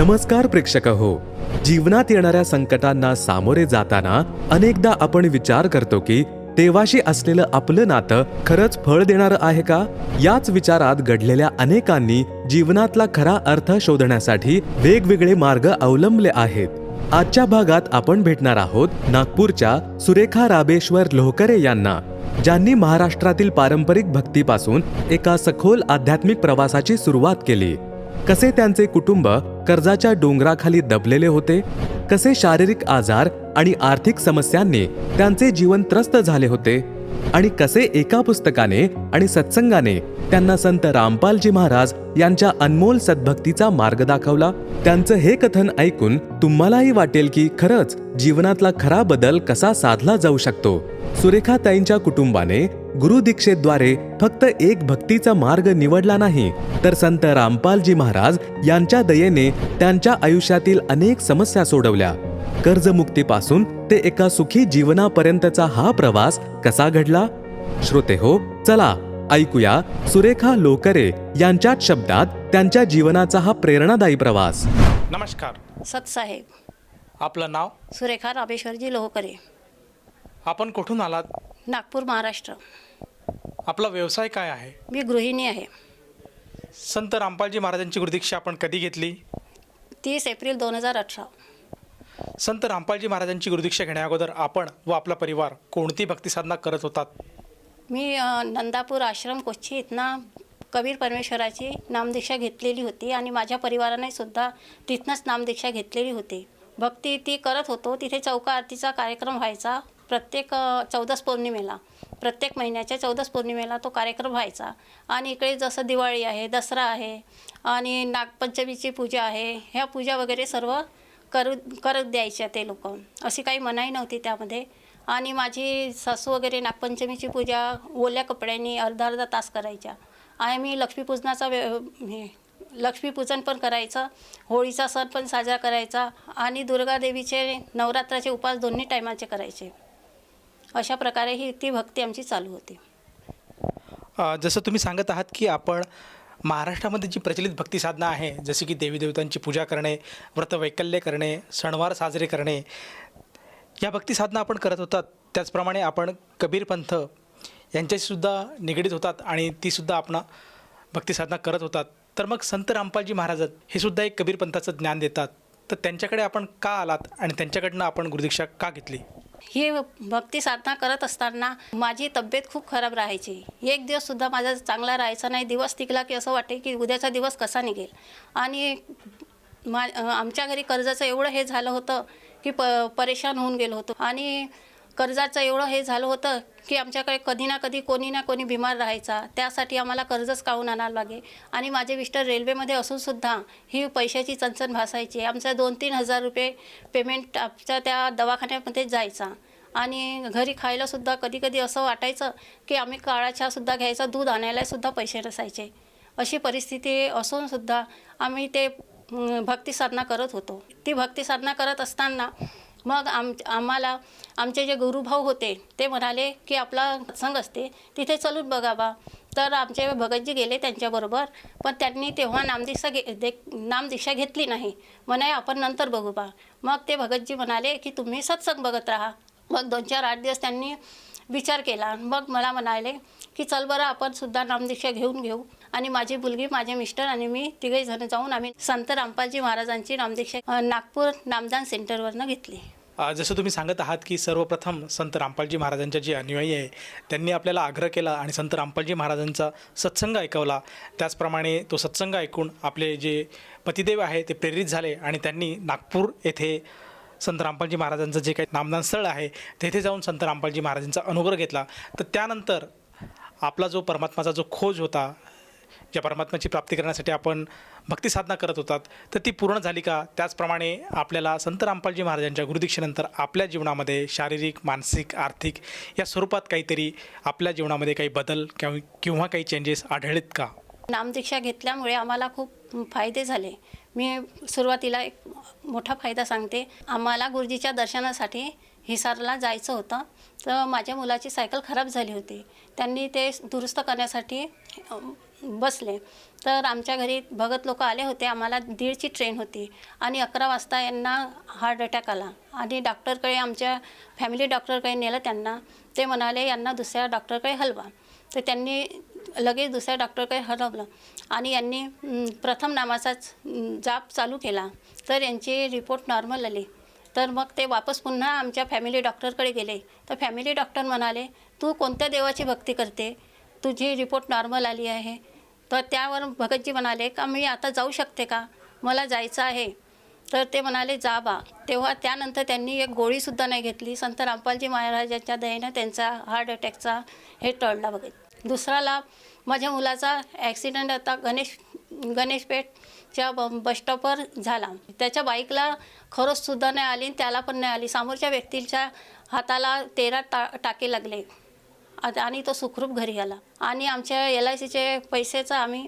नमस्कार प्रेक्षक हो जीवनात येणाऱ्या संकटांना सामोरे जाताना अनेकदा आपण विचार करतो की देवाशी असलेलं आपलं नातं खरंच फळ देणारं आहे का? याच विचारात घडलेल्या अनेकांनी जीवनातला खरा अर्थ शोधण्यासाठी वेगवेगळे मार्ग अवलंबले आहेत. आजच्या भागात आपण भेटणार आहोत नागपूरच्या सुरेखा राबेश्वर लोहकरे यांना ज्यांनी महाराष्ट्रातील पारंपरिक भक्तीपासून एका सखोल आध्यात्मिक प्रवासाची सुरुवात केली. कसे त्यांचे कुटुंब कर्जाच्या डोंगराखाली दबलेले होते कसे शारीरिक आजार आणि आर्थिक समस्यांनी त्यांचे जीवन त्रस्त झाले होते आणि कसे एका पुस्तकाने आणि सत्संगाने त्यांना संत रामपालजी महाराज यांच्या अनमोल सद्भक्तीचा मार्ग दाखवला. त्यांचं हे कथन ऐकून तुम्हालाही वाटेल की खरंच जीवनातला खरा बदल कसा साधला जाऊ शकतो. सुरेखाताईंच्या कुटुंबाने गुरुदीक्षेद्वारे फक्त एक भक्तीचा मार्ग निवडला नाही तर संत रामपालजी महाराज यांच्या दयेने त्यांच्या आयुष्यातील अनेक समस्या सोडवल्या. कर्जमुक्तीपासून ते एका सुखी जीवनापर्यंतचा हा प्रवास कसा घडला? श्रोते हो चला ऐकूया सुरेखा लोकरे यांच्याच शब्दात त्यांच्या जीवनाचा हा प्रेरणादायी प्रवास. नमस्कार. सतसाहेब. आपलं नाव? सुरेखा रामेश्वरजी लोहकरे. आपण कुठून आलात? नागपूर महाराष्ट्र. आपला व्यवसाय काय आहे? मी गृहिणी आहे. संत रामपालजी महाराजांची गुरुदीक्षा आपण कधी घेतली? तीस एप्रिल दोन हजार अठरा. संत रामपालजी महाराजांची गुरुदीक्षा घेण्याअगोदर आपण व आपला परिवार कोणती भक्तिसाधना करत होतात? मी अ, नंदापूर आश्रम कोच्ची इथनं कबीर परमेश्वराची नामदीक्षा घेतलेली होती आणि माझ्या परिवाराने सुद्धा तिथनंच नामदीक्षा घेतलेली होती. भक्ती ती करत होतो. तिथे चौका आरतीचा कार्यक्रम व्हायचा. प्रत्येक अ, चौदस पौर्णिमेला. प्रत्येक महिन्याच्या चौदस पौर्णिमेला तो कार्यक्रम व्हायचा. आणि इकडे जसं दिवाळी आहे दसरा आहे आणि नागपंचमीची पूजा आहे ह्या पूजा वगैरे सर्व करू करत द्यायच्या ते लोक. अशी काही मनाई नव्हती त्यामध्ये. आणि माझी सासू वगैरे नागपंचमीची पूजा ओल्या कपड्यांनी अर्धा अर्धा तास करायच्या. आणि मी लक्ष्मीपूजनाचा व्य हे लक्ष्मीपूजन पण करायचं होळीचा सण पण साजरा करायचा आणि दुर्गादेवीचे नवरात्राचे उपास दोन्ही टायमाचे करायचे. अशा प्रकारे ही ती भक्ती आमची चालू होती. जसं तुम्ही सांगत आहात की आपण महाराष्ट्रामध्ये जी प्रचलित भक्तिसाधना आहे जसे की देवी देवतांची पूजा करणे व्रतवैकल्य करणे सणवार साजरे करणे या भक्तिसाधना आपण करत होतात. त्याचप्रमाणे आपण कबीर पंथ निगडीत होतात आणि तीसुद्धा आपण भक्तिसाधना करत होतात. तर मग संत रामपालजी महाराज हे सुद्धा एक कबीर पंथाचं ज्ञान देतात. तर त्यांच्याकडे आपण का आलात आणि त्यांच्याकडनं आपण गुरुदीक्षा का घेतली? ही भक्ती साधना करत असताना माझी तब्येत खूप खराब राहायची. एक दिवस सुद्धा माझा चांगला राहायचा नाही. दिवस टिकला की असं वाटे की उद्याचा दिवस कसा निघेल. आणि मा आमच्या घरी कर्जाचं एवढं हे झालं होतं की प परेशान होऊन गेलो होतो. आणि कर्जाचं एवढं हे झालं होतं की आमच्याकडे कधी ना कधी कोणी ना कोणी बिमार राहायचा. त्यासाठी आम्हाला कर्जच काढून आणावं लागे. आणि माझे मिस्टर रेल्वेमध्ये असूनसुद्धा ही पैशाची चणचण भासायची आमचा दोन तीन हजार रुपये पेमेंट आमच्या त्या दवाखान्यामध्ये जायचा. आणि घरी खायलासुद्धा कधी कधी असं वाटायचं की आम्ही काळाच्यासुद्धा घ्यायचा दूध आणायलासुद्धा पैसे नसायचे. अशी परिस्थिती असूनसुद्धा आम्ही ते भक्ती साधना करत होतो. ती भक्ती साधना करत असताना मग आम आम्हाला आमचे जे गुरुभाऊ होते ते म्हणाले की आपला सत्संग असते तिथे चलून बघावा. तर आमचे भगतजी गेले त्यांच्याबरोबर पण त्यांनी तेव्हा नामदीक्षा घे दे नामदीक्षा घेतली नाही. म्हणे आपण नंतर बघू बा मग ते भगतजी म्हणाले की तुम्ही सत्संग बघत राहा. मग दोन चार आठ दिवस त्यांनी विचार केला. मग मला म्हणाले की चल बरं आपण सुद्धा नामदीक्षा घेऊन घेऊ. आणि माझी मुलगी माझे मिस्टर आणि मी तिघे जण जाऊन आम्ही संत रामपालजी महाराजांची नामदीक्षा नागपूर नामदान सेंटरवरनं घेतली. जसं तुम्ही सांगत आहात की सर्वप्रथम संत रामपालजी महाराजांच्या जे अनुयायी आहे त्यांनी आपल्याला आग्रह केला आणि संत रामपालजी महाराजांचा सत्संग ऐकवला. त्याचप्रमाणे तो सत्संग ऐकून आपले जे पतिदेव आहे ते प्रेरित झाले आणि त्यांनी नागपूर येथे संत रामपालजी महाराजांचं जे काही नामदान स्थळ आहे तेथे जाऊन संत रामपालजी महाराजांचा अनुग्रह घेतला. तर त्यानंतर आपला जो परमात्माचा जो खोज होता ज्या परमात्म्याची प्राप्ती करण्यासाठी आपण भक्तिसाधना करत होतात तर ती पूर्ण झाली का? त्याचप्रमाणे आपल्याला संत रामपालजी महाराजांच्या गुरुदीक्षेनंतर आपल्या जीवनामध्ये शारीरिक मानसिक आर्थिक या स्वरूपात काहीतरी आपल्या जीवनामध्ये काही बदल किंवा किंवा काही चेंजेस आढळलेत का? नामदीक्षा घेतल्यामुळे आम्हाला खूप फायदे झाले. मी सुरुवातीला एक मोठा फायदा सांगते. आम्हाला गुरुजीच्या दर्शनासाठी हिसारला जायचं होतं. तर माझ्या मुलाची सायकल खराब झाली होती. त्यांनी ते दुरुस्त करण्यासाठी बसले. तर आमच्या घरी भगत लोक आले होते. आम्हाला दीडची ट्रेन होती. आणि अकरा वाजता यांना हार्ट अटॅक आला. आणि डॉक्टरकडे आमच्या फॅमिली डॉक्टरकडे नेलं त्यांना. ते म्हणाले यांना दुसऱ्या डॉक्टरकडे हलवा. तर त्यांनी लगेच दुसऱ्या डॉक्टरकडे हलवलं. आणि यांनी प्रथम नामाचाच जाप चालू केला. तर यांची रिपोर्ट नॉर्मल आली. तर मग ते वापस पुन्हा आमच्या फॅमिली डॉक्टरकडे गेले. तर फॅमिली डॉक्टर म्हणाले तू कोणत्या देवाची भक्ती करते? तुझी रिपोर्ट नॉर्मल आली आहे. तर त्यावर भगतजी म्हणाले का मी आता जाऊ शकते का? मला जायचं आहे. तर ते म्हणाले जा बा. तेव्हा त्यानंतर त्यांनी एक गोळीसुद्धा नाही घेतली. संत रामपालजी महाराजांच्या दयेनं त्यांचा हार्ट अटॅकचा हे टळला बघत दुसरा लाभ माझ्या मुलाचा ॲक्सिडेंट आता गणेश गणेशपेठच्या ब बसस्टॉपवर झाला. त्याच्या बाईकला खरोचसुद्धा नाही आली आणि त्याला पण नाही आली. समोरच्या व्यक्तीच्या हाताला तेरा टा टाके लागले. आणि तो सुखरूप घरी आला. आणि आमच्या एल आय सीचे पैसेचं आम्ही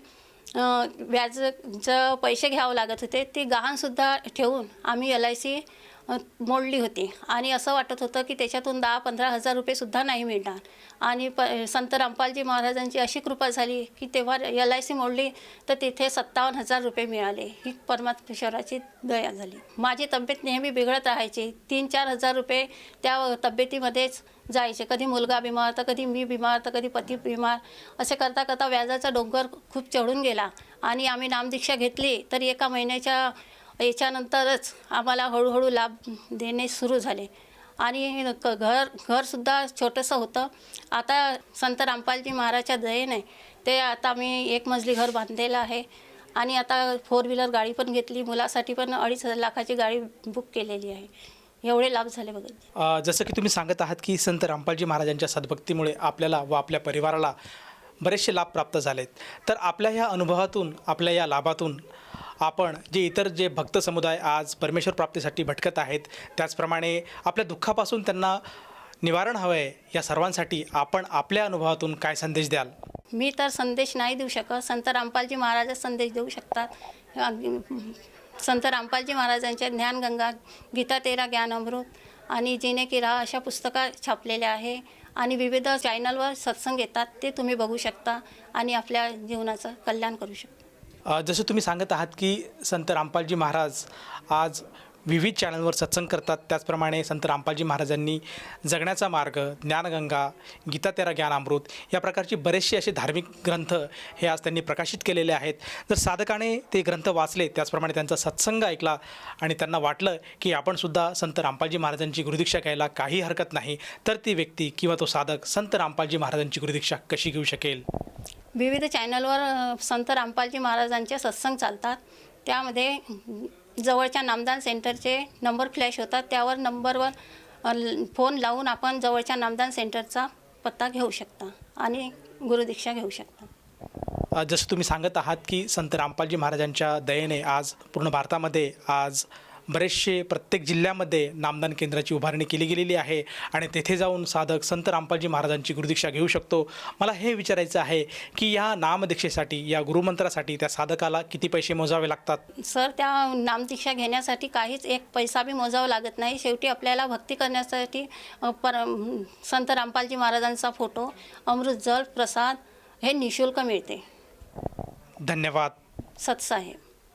व्याजचं पैसे घ्यावं लागत होते. ती गहाणसुद्धा ठेवून आम्ही एल आय सी मोडली होती. आणि असं वाटत होतं की त्याच्यातून दहा पंधरा हजार रुपयेसुद्धा नाही मिळणार. आणि प संत रामपालजी महाराजांची अशी कृपा झाली की तेव्हा एल आय सी मोडली तर तिथे सत्तावन्न हजार रुपये मिळाले. ही परमात्मेश्वराची दया झाली. माझी तब्येत नेहमी बिघडत राहायची. तीन चार हजार रुपये त्या तब्येतीमध्येच जायचे. कधी मुलगा बिमार तर कधी मी बिमार तर कधी पती बिमार. असे करता करता व्याजाचा डोंगर खूप चढून गेला. आणि आम्ही नामदीक्षा घेतली तर एका महिन्याच्या याच्यानंतरच आम्हाला हळूहळू लाभ देणे सुरू झाले. आणि क- घर घरसुद्धा छोटंसं होतं. आता संत रामपालजी महाराजच्या दयेने ते आता मी एक मजली घर बांधलेलं आहे. आणि आता फोर व्हीलर गाडी पण घेतली. मुलासाठी पण अडीच लाखाची गाडी बुक केलेली आहे. एवढे लाभ झाले बघा. जसं की तुम्ही सांगत आहात की संत रामपालजी महाराजांच्या सद्भक्तीमुळे आपल्याला व आपल्या परिवाराला बरेचसे लाभ प्राप्त झालेत. तर आपल्या ह्या अनुभवातून आपल्या या लाभातून आपण जे इतर जे भक्त समुदाय आज परमेश्वर प्राप्तीसाठी भटकत आहेत त्याचप्रमाणे आपल्या दुःखापासून त्यांना निवारण हवं आहे या सर्वांसाठी आपण आपल्या अनुभवातून काय संदेश द्याल? मी तर संदेश नाही देऊ शकत. संत रामपालजी महाराजच संदेश देऊ शकतात. संत रामपालजी महाराजांच्या ज्ञानगंगा गीता तेरा ज्ञान अमृत आणि जिने की राह अशा पुस्तका छापलेल्या आहे आणि विविध चॅनलवर सत्संग येतात ते तुम्ही बघू शकता आणि आपल्या जीवनाचं कल्याण करू शकता. जसं तुम्ही सांगत आहात की संत रामपालजी महाराज आज विविध चॅनलवर सत्संग करतात. त्याचप्रमाणे संत रामपालजी महाराजांनी जगण्याचा मार्ग ज्ञानगंगा गीता तेरा ज्ञान अमृत या प्रकारचे बरेचसे असे धार्मिक ग्रंथ हे आज त्यांनी प्रकाशित केलेले आहेत. जर साधकाने ते ग्रंथ वाचले त्याचप्रमाणे त्यांचा सत्संग ऐकला आणि त्यांना वाटलं की आपणसुद्धा संत रामपालजी महाराजांची गुरुदीक्षा घ्यायला काही हरकत नाही तर ती व्यक्ती किंवा तो साधक संत रामपालजी महाराजांची गुरुदीक्षा कशी घेऊ शकेल? विविध चॅनलवर संत रामपालजी महाराजांचे सत्संग चालतात. त्यामध्ये जवळच्या नामदान सेंटरचे नंबर फ्लॅश होतात. त्यावर नंबरवर फोन लावून आपण जवळच्या नामदान सेंटरचा पत्ता घेऊ शकता आणि गुरुदीक्षा घेऊ शकता. जसं तुम्ही सांगत आहात की संत रामपालजी महाराजांच्या दयेने आज पूर्ण भारतामध्ये आज बरेचसे प्रत्येक जिल्ह्यामध्ये नामदान केंद्राची उभारणी केली गेलेली आहे आणि तेथे जाऊन साधक संत रामपालजी महाराजांची गुरुदीक्षा घेऊ शकतो. मला हे विचारायचं आहे की या नामदीक्षेसाठी या गुरुमंत्रासाठी त्या साधकाला किती पैसे मोजावे लागतात? सर त्या नामदीक्षा घेण्यासाठी काहीच एक पैसा बी मोजावा लागत नाही. शेवटी आपल्याला भक्ती करण्यासाठी पर संत रामपालजी महाराजांचा फोटो अमृत जल प्रसाद हे निशुल्क मिळते. धन्यवाद. सत्साहेब.